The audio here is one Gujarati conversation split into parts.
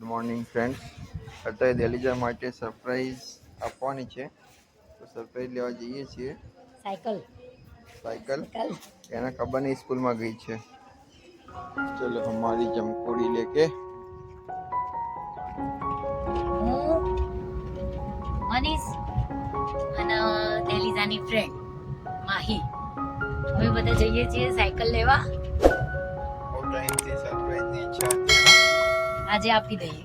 ગુડ મોર્નિંગ ફ્રેન્ડ્સ અત્યારે દેલીજા માટે સરપ્રાઈઝ આપવાની છે. તો સરપ્રાઈઝ લેવા જઈએ છીએ. સાયકલ સાયકલ એના ખબર નહીં સ્કૂલમાં ગઈ છે. ચલો અમારી જમકોડી લેકે. હું મનીષ અને એલિઝાની ફ્રેન્ડ માહી. અમે બધા જઈએ છીએ સાયકલ લેવા. ટાઈમથી સરપ્રાઈઝની ઈચ્છા હતી આજે આપી દઈએ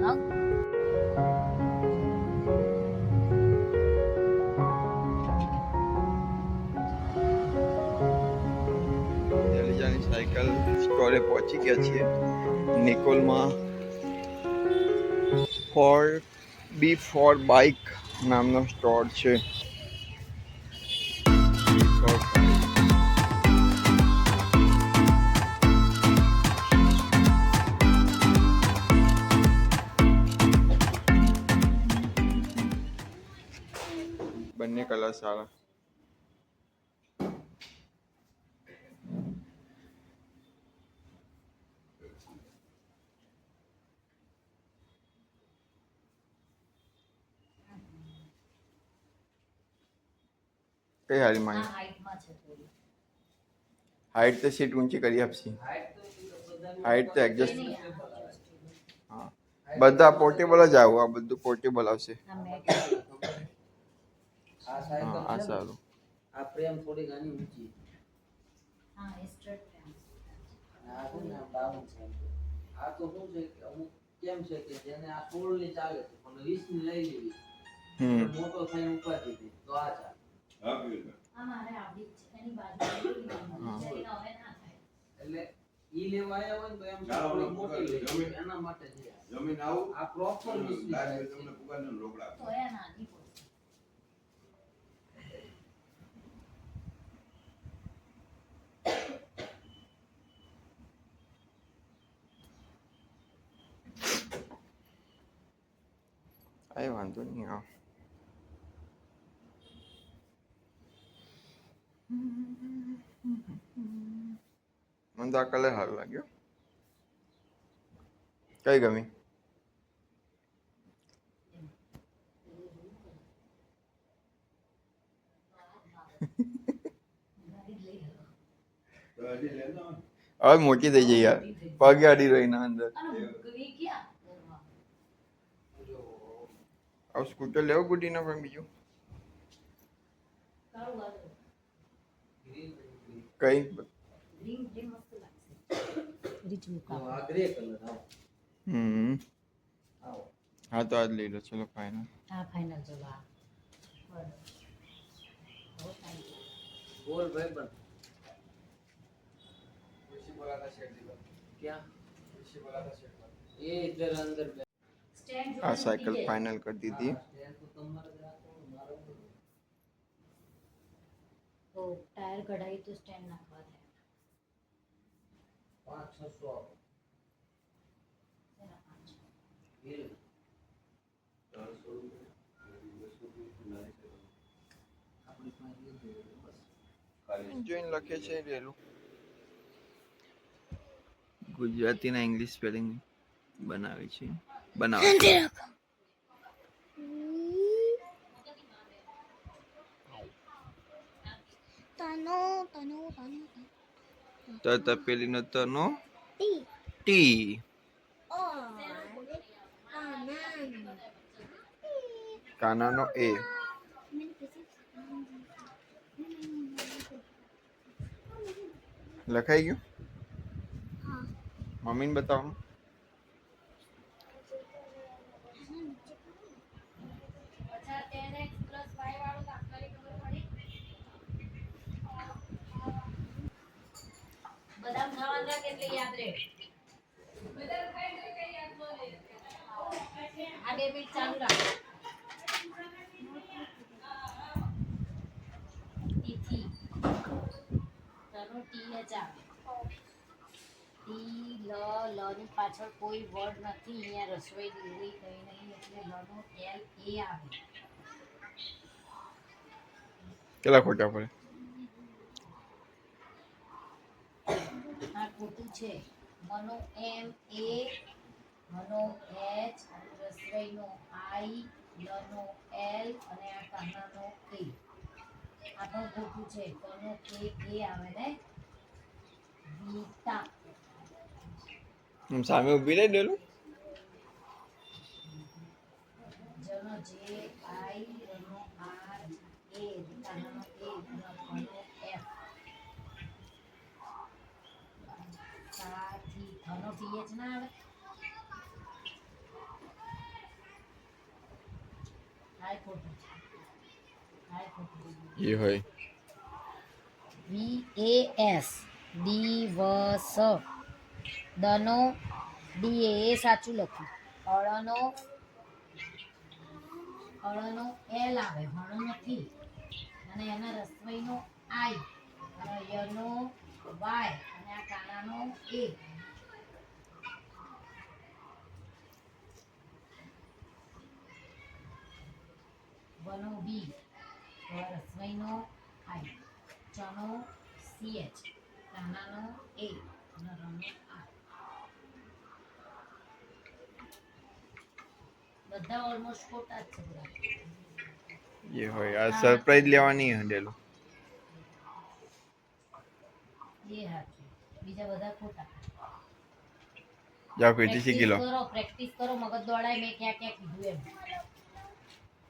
હા? દેલીજાની સાયકલ સ્ટોરે પહોંચી ગયા છીએ નિકોલમાં ફોર બી ફોર બાઇક નામનો સ્ટોર છે બંને કલર સારા કઈ હારી આ માં હાઈટમાં છે થોડી હાઈટ તો સીટ ઊંચી કરી આપશે હાઈટ તો એડજસ્ટ નહીં, આ હા બધા પોર્ટેબલ જ આવું આ બધું પોર્ટેબલ આવશે આ સાયકલ છે ને, સારું. આ પ્રેમ થોડી ઘણી ઊંચી. હા એ straight આ છે ને ડાઉન છે. આ તો શું છે કે અમુક કેમ છે કે જેને આ સોળની ચાલે છે પણ વીસની લઈ લેવી હમ. મોટો થઈને ઉપાડી દે તો આ ચાલે. આ મારે આવડી છે. એની બાજુ હા. હવે ના થાય. એટલે ઈ લેવા આવ્યા હોય તો એમ થોડી મોટી લઈ જમીન. એના માટે જમીન આવું. આ પ્રોપર તમને છે. રોકડા તો એ નાની કાંઈ વાંધો નહીં આવ મને તો આ કલર સારો લાગ્યો. કઈ ગમી. હવે મોટી થઈ જઈ યાર. પગે અડી રહી ના અંદર. હવે સ્કૂટર લેવો ગુડી ના પણ બીજું કાળું વાદળ. Green, green. કઈ ગ્રીન ગ્રીન મસ્ત લાગશે રીચ તો મુકા આ ગ્રે કલર આવો હમ આવો હા તો આજ લઈ લો ચલો ફાઇનલ હા ફાઇનલ ચલો આ બરાબર. બહુ fine. બોલ ભાઈ બન ક્યાં એ ઇધર અંદર બે Stand આ જોડે સાયકલ મૂકી સાયકલ ફાઇનલ કરી દીધી. તો ટાયર કઢાઈ તો સ્ટેન્ડ નાખવા. જોઈને લખે છે રેલું ગુજરાતીના ઇંગ્લિશ સ્પેલિંગ બનાવે છે. બનાવે. છે તનો તનો તનો. તો તપેલીનો તનો. ટી. કાનાનો એ. લખાઈ ગયું? હા. મમ્મીને બતાવો. બદામ ખાવાના રાખ એટલે યાદ રહે. આ બે મિનિટ ચાલુ રાખ. ટીથી. તનો TH આવે. ટી, લ, લ ની પાછળ કોઈ વર્ડ નથી અહીંયા રસોઈ લીલી કઈ નહીં એટલે લ નો એલ એ આવે કેટલા ખોટા પડે ખોટું છે. મનો એમ એ મનો એચ રસોઈનો આઈ લનો એલ અને આ કાનાનો એ આ પણ ખોટું છે. કનો કે એ આવે ને? ગીતા સામે ઊભી રહી ડેલું? જનો જે આઈ રનો આર એ કાનાનો પીએચ ના આવે હાય ખોટું હાય ખોટું એ હોય. વી એ એસ. ડી વ સ દનો. ડી એ એ સાચું લખ્યું અળનો અળનો એલ આવે. હણો નથી અને એના રસવઈનો આઈ. અને યનો વાય. અને આ કાળાનો એ. વનો બી રસવાઈનો આઈ ચનો સીએચ કાનાનો એ અને રનો આર બધા ઓલમોસ્ટ ખોટા જ છે બધા. એ હોય આ સરપ્રાઈઝ લેવાની હંડેલો એ હા બીજા બધા ખોટા. જાઓ કોઈ શીખી લો કરો પ્રેક્ટિસ કરો મગજ દોડાય મેં ક્યાં ક્યાં કીધું એમ.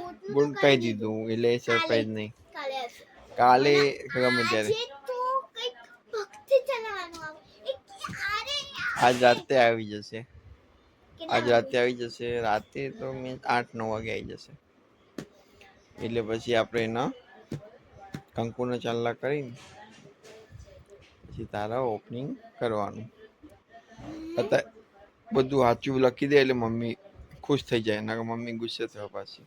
બોટનું બોલ કહી દીધું? એટલે સરપ્રાઈઝ નહીં. કાલે ગમે ત્યારે આજે રાતે આવી જશે. આજ રાતે આવી જશે. રાતે તો મીન્સ આઠ નવ વાગે આવી જશે. એટલે પછી આપણે એના કંકુનો ચાંદલા કરીને પછી તારા ઓપનિંગ કરવાનું. અત્યારે બધું સાચું લખી દે એટલે મમ્મી ખુશ થઈ જાય. ના મમ્મી ગુસ્સે થવા પાછી.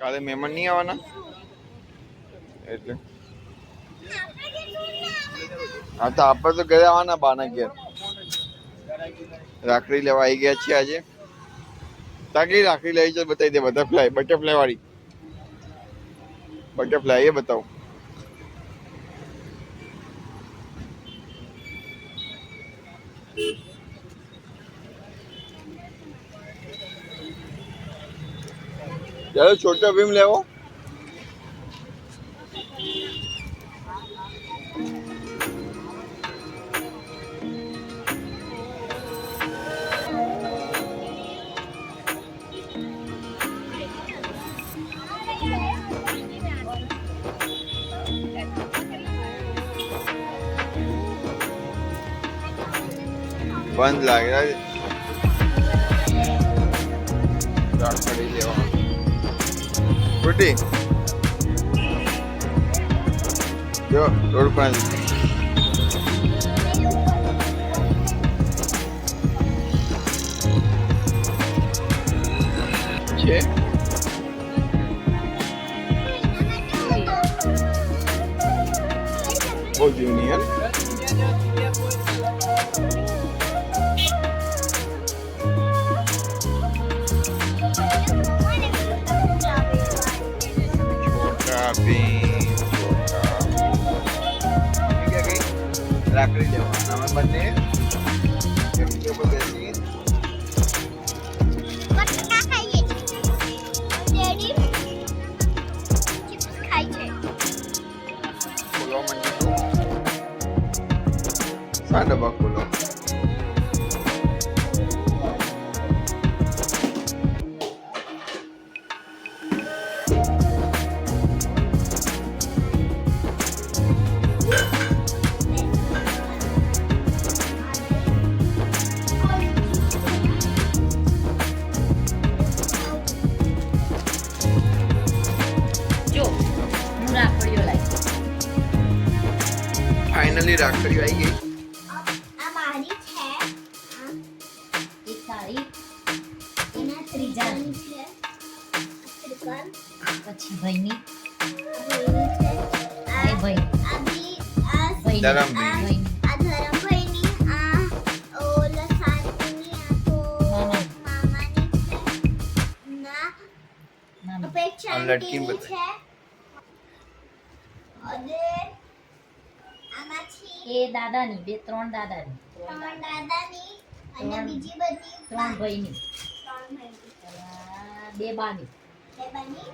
કાલે મહેમાન નહીં આવવાના? એટલે. હા, તો આપણે તો ઘરે આવવાના બાના ઘેર. રાખડી લેવા આવી ગયા છીએ આજે. તાકી રાખડી લઈ છે બતાવી દે બટરફ્લાય બટરફ્લાય વાળી. બટરફ્લાય એ બતાવો. ચાલો છોટો ભીમ લેવો બંધ લાગે everything. Yo, roll pan. Check. Oh, Junior. shopping ठीक है गई लाकड़ी जवा नवा बने जो को डांट करी आई गई પછી ભાઈની એ ભાઈ ભાઈ ધરમ ભાઈ આ ધરમ ભાઈની આ ઓલા સાતીની આ તો મામાની છે ના અપેક્ષા લડકી છે એ દાદાની બે ત્રણ દાદાની. ત્રણ દાદાની અને બીજી બધી ત્રણ ભાઈની. ત્રણ ભાઈની. બે બાની. બે બાની.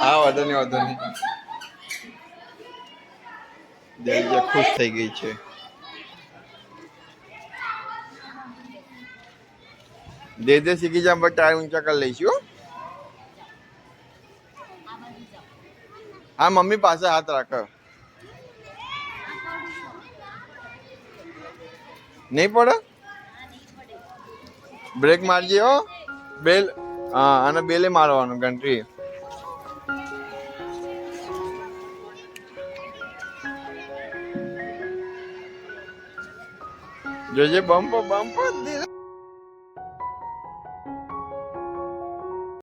હા વાંધો નહીં વાંધો નહીં. ખુશ થઈ ગઈ છે. દે દે શીખી જા બટ ટાયર ઊંચા કરી લઈશું હો. હા મમ્મી પાસે હાથ રાખ નહીં પડે બ્રેક મારજે હો બેલ હા અને બેલે મારવાનું ઘંટરી જોજે બમ્પ બમ્પ દિલ